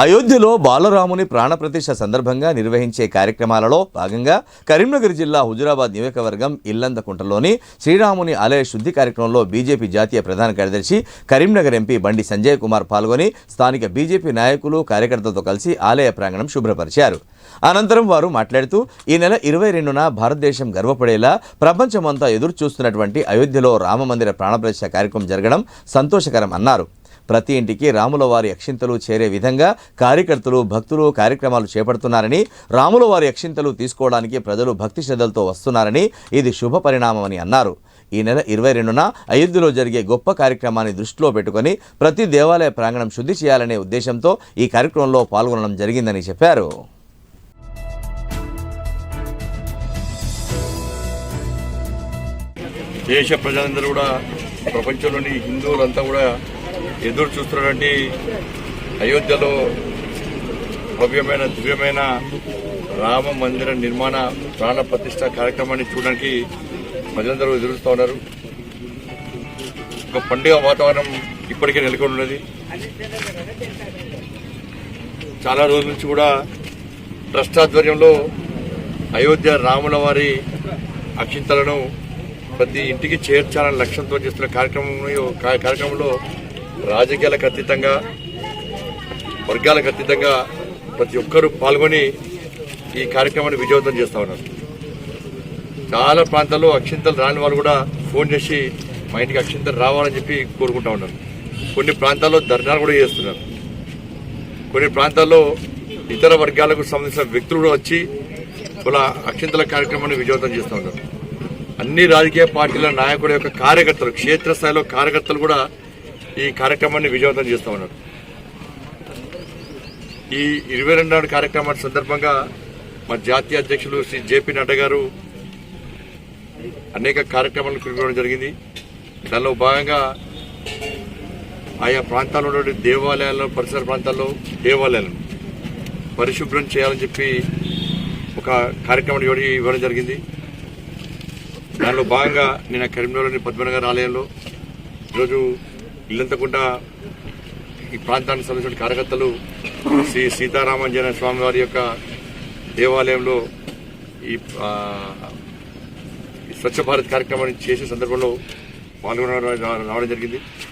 అయోధ్యలో బాలరాముని ప్రాణప్రతిష్ఠ సందర్భంగా నిర్వహించే కార్యక్రమాలలో భాగంగా కరీంనగర్ జిల్లా హుజురాబాద్ నియోజకవర్గం ఇల్లందకుంటలోని శ్రీరాముని ఆలయ శుద్ధి కార్యక్రమంలో బీజేపీ జాతీయ ప్రధాన కార్యదర్శి కరీంనగర్ ఎంపీ బండి సంజయ్ కుమార్ పాల్గొని స్థానిక బీజేపీ నాయకులు కార్యకర్తలతో కలిసి ఆలయ ప్రాంగణం శుభ్రపరిచారు. అనంతరం వారు మాట్లాడుతూ ఈ నెల ఇరవై రెండున భారతదేశం గర్వపడేలా ప్రపంచమంతా ఎదురు చూస్తున్నటువంటి అయోధ్యలో రామమందిర ప్రాణప్రతిష్ఠ కార్యక్రమం జరగడం సంతోషకరం అన్నారు. ప్రతి ఇంటికి రాముల వారి అక్షింతలు చేరే విధంగా కార్యకర్తలు భక్తులు కార్యక్రమాలు చేపడుతున్నారని రాముల వారి అక్షింతలు తీసుకోవడానికి ప్రజలు భక్తి శ్రద్ధలతో వస్తున్నారని ఇది శుభ పరిణామమని అన్నారు. ఈ నెల ఇరవై రెండున అయోధ్యలో జరిగే గొప్ప కార్యక్రమాన్ని దృష్టిలో పెట్టుకొని ప్రతి దేవాలయ ప్రాంగణం శుద్ధి చేయాలనే ఉద్దేశంతో ఈ కార్యక్రమంలో పాల్గొనడం జరిగిందని చెప్పారు. దేశ ప్రజలందరూ కూడా ప్రపంచంలోని హిందువులంతా కూడా ఎదురు చూస్తున్నటువంటి అయోధ్యలో భవ్యమైన దివ్యమైన రామ మందిర నిర్మాణ ప్రాణ ప్రతిష్ట కార్యక్రమాన్ని చూడడానికి ప్రజలందరూ ఎదురుస్తూ ఉన్నారు. ఒక పండుగ వాతావరణం ఇప్పటికే నెలకొని ఉన్నది చాలా రోజుల నుంచి కూడా ట్రస్ట్ ఆధ్వర్యంలో అయోధ్య రాముల వారి అక్షింతలను ప్రతి ఇంటికి చేర్చాలని లక్ష్యంతో చేస్తున్న కార్యక్రమం కార్యక్రమంలో రాజకీయాలకు అతీతంగా వర్గాలకు అతీతంగా ప్రతి ఒక్కరూ పాల్గొని ఈ కార్యక్రమాన్ని విజయవంతం చేస్తా ఉన్నారు. చాలా ప్రాంతాల్లో అక్షింతలు రాని వాళ్ళు కూడా ఫోన్ చేసి మా ఇంటికి అక్షింతలు రావాలని చెప్పి కోరుకుంటా ఉన్నారు. కొన్ని ప్రాంతాల్లో ధర్నాలు కూడా చేస్తున్నారు. కొన్ని ప్రాంతాల్లో ఇతర వర్గాలకు సంబంధించిన వ్యక్తులు కూడా వచ్చి ఇలా అక్షింతల కార్యక్రమాన్ని విజయవంతం చేస్తూ ఉన్నారు. అన్ని రాజకీయ పార్టీల నాయకుల యొక్క కార్యకర్తలు క్షేత్రస్థాయిలో కార్యకర్తలు కూడా ఈ కార్యక్రమాన్ని విజయవంతం చేస్తూ ఉన్నారు ఈ ఇరవై రెండు కార్యక్రమాన్ని సందర్భంగా మా జాతీయ అధ్యక్షులు శ్రీ జేపీ నడ్డా గారు అనేక కార్యక్రమాలను కురిపించడం జరిగింది. దానిలో భాగంగా ఆయా ప్రాంతాల్లో ఉన్నటువంటి దేవాలయాల్లో పరిసర ప్రాంతాల్లో దేవాలయాలను పరిశుభ్రం చేయాలని చెప్పి ఒక కార్యక్రమం ఇవ్వడం జరిగింది. దానిలో భాగంగా నేను కరీంనగర్లోని పద్మనగర్ ఆలయంలో ఈరోజు ఇల్లంతకుండా ఈ ప్రాంతానికి సంబంధించిన కార్యకర్తలు శ్రీ సీతారామాంజనేయ స్వామి వారి యొక్క దేవాలయంలో ఈ ఈ స్వచ్ఛ భారత్ కార్యక్రమాన్ని చేసే సందర్భంలో పాల్గొనడం రావడం జరిగింది.